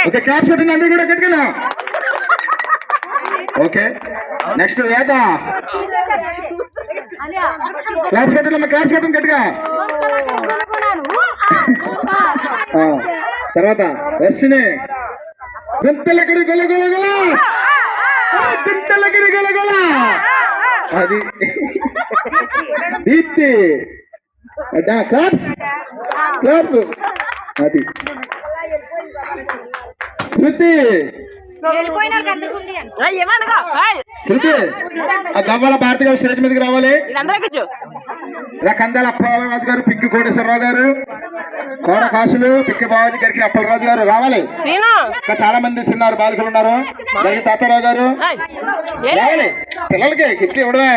Okay. Claps కొట్టండి అందరూ కూడా గట్టిగా ఓకే నెక్స్ట్ వేద. క్లాప్స్ కొట్టండి క్లాప్స్ కొట్టండి గట్టిగా ఆ, తర్వాత వర్షిని గుంతలకడి గొల గొల గొల. ఆ, గుంతలకడి గొల గొల. అది. దీప్తి. అదా క్లాప్స్. క్లాప్స్. అది. శృతి! ఏమనగా శృతి! ఆ గవ్వల భారతి గారు స్టేజ్ మీదకి రావాలి. కందాల అప్పలరాజు గారు పిక్కి కోటేశ్వరరావు గారు కోడ కాసులు పిక్కి బావాజీ గారికి అప్పలరాజు గారు రావాలి. సీను! ఇంకా చాలా మంది చిన్నారు బాలికలు ఉన్నారు. గరికి తాతారావు గారు. రావాలి. పిల్లలకి గిఫ్ట్ ఇవ్వడమే.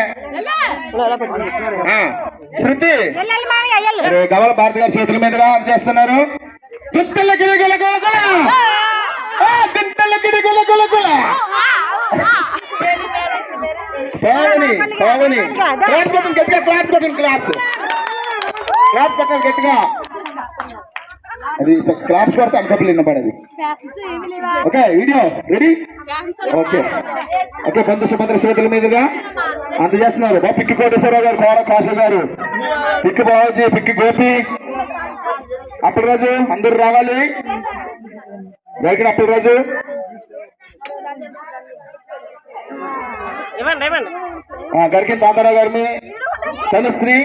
శృతి! గవల భారతి గారి చేతుల మీదుగా అందజేస్తున్నారు గుంతల గిడి గుల గుల గుల ఆ, గుంతల గిడి గుల గుల గుల పావని పావని క్లాప్ కొట్టండి గట్టిగా క్లాప్ కొట్టండి గట్టిగా. అది క్లాప్స్ కొడితే అంకపులు విన్నపడేది okay video ready okay. Okay బంధు సుభద్ర శ్రోతల మీదుగా అందజేస్తున్నారు. పిక్కి కోటేశ్వరరావు గారు కోర కాసు గారు. పిక్కి బావాజీ పిక్కి గోపి. అప్పలరాజు అందరూ రావాలి. వెల్కమ్ ఇవ్వండి ఆ, గరికిన తాతారావు గారిని తనుశ్రీ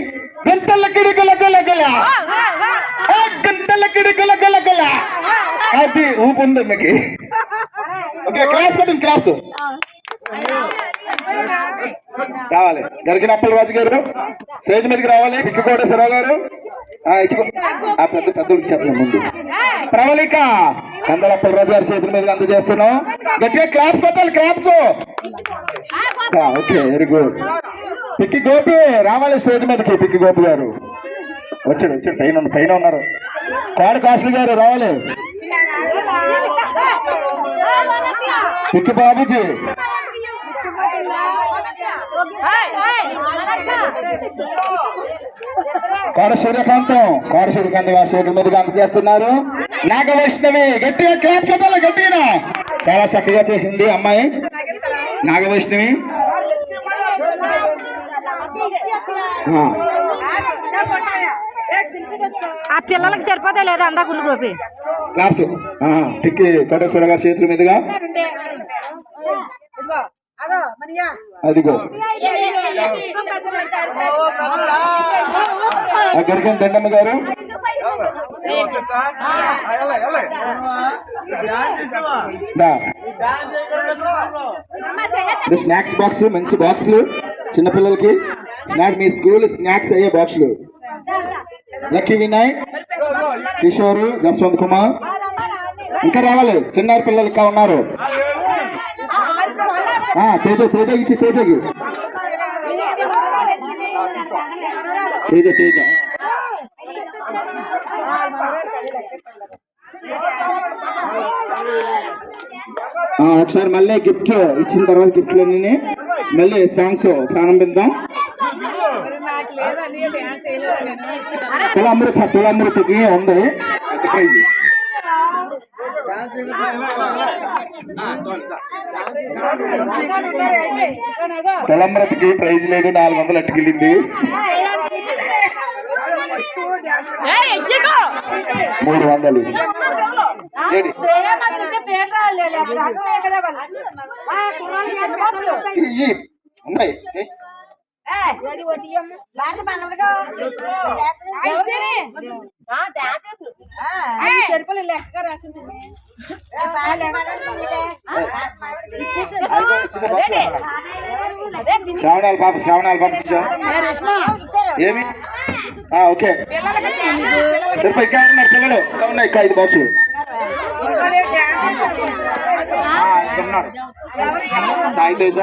గంటల కిడికల గల గల. గంటల కిడికల గల గల. అది ఊపు ఉంది మీకు ఓకే క్లాస్ కొట్టండి క్లాస్. రావాలి. గరికిన అప్పలరాజు గారు స్టేజ్ మీదకి రావాలి. పిక్కి కోటేశ్వరరావు గారు. ఆ, పెద్ద పెద్దోడికి చెప్పండి ముందు. ప్రవళిక కందలప్పల అప్పలరాజు గారి చేతుల మీద అందజేస్తున్నాం. గట్టిగా క్లాప్స్ కొట్టాలి claps. Okay very good. Pikki Gopi రావాలి స్టేజ్ మీదకి పిక్కి గోపి గారు. వచ్చాడు వచ్చాడు పైన పైన ఉన్నారు. కోడ కాసులు గారు రావాలి. పిక్కి బాబుజీ. కోడ సూర్యకాంతం కోడ సూర్యకాంతం గారి చేతుల మీదుగా అందజేస్తున్నారు నాగ వైష్ణవి గట్టిగా క్లాప్ చెప్పాలి గట్టిగా చాలా చక్కగా చేసింది అమ్మాయి. నాగ వైష్ణవి ఆ, ఆ పిల్లలకి సరిపోతే లేదా అందా గుండు గోపి? క్లాప్స్ ఆ, పిక్కి కోటేశ్వర గారి చేతుల మీదుగా. అదిగో. గరికం దండమ్మ గారు? స్నాక్స్ బాక్స్ మంచి బాక్సులు చిన్నపిల్లలకి స్నాక్ మీ స్కూల్ స్నాక్స్ అయ్యే బాక్సులు. లక్కీ వినయ్ కిషోర్ జస్వంత్ కుమార్. ఇంకా రావాలి. చిన్నారి పిల్లలు ఇంకా ఉన్నారు. తేజ తేజ ఇచ్చి తేజకి. తేజ తేజ. ఒకసారి మళ్ళీ గిఫ్ట్ ఇచ్చిన తర్వాత గిఫ్ట్లన్నీ మళ్ళీ సాంగ్స్ ప్రారంభిద్దాం తులామృత తులామృతకి ఉంది. ప్రైజ్ తులామృతకి ప్రైజ్ లేదు నాలుగు వందలు అట్టుకెళ్ళింది. మూడు వందలు. ఉన్నాయి. ఏ? ఆ, డాన్స్ వేస్తుంది. చిన్న బాక్స్లో. శ్రావణాల పాప శ్రావణాల పాప ఇచ్చాం ఏమి? ఓకే. ఇంకా ఉన్నారు పిల్లలు. ఇంకా ఉన్నాయి ఇంకా ఐదు బాక్సులు. సాయి తేజ.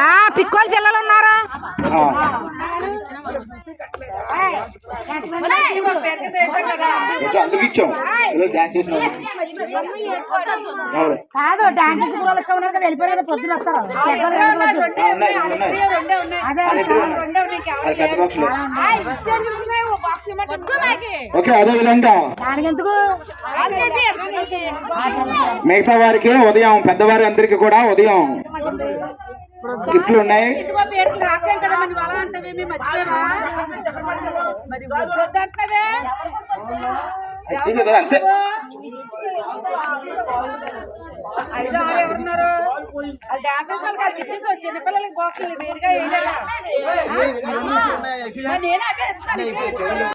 ఆ పిక్కోలు పిల్లలు ఉన్నారా? కాదు డాన్స్ కదా వెళ్ళిపోయిన పొద్దున వస్తారు? ఓకే అదే విధంగా. మిగతా వారికి ఉదయం పెద్దవారి అందరికి కూడా ఉదయం. అది చేసే కదా అంతే ఐదో ఆరు ఎవరున్నారు ఇచ్చేసి బాక్సులు వేడిగా వేయలేదా నేను అదే.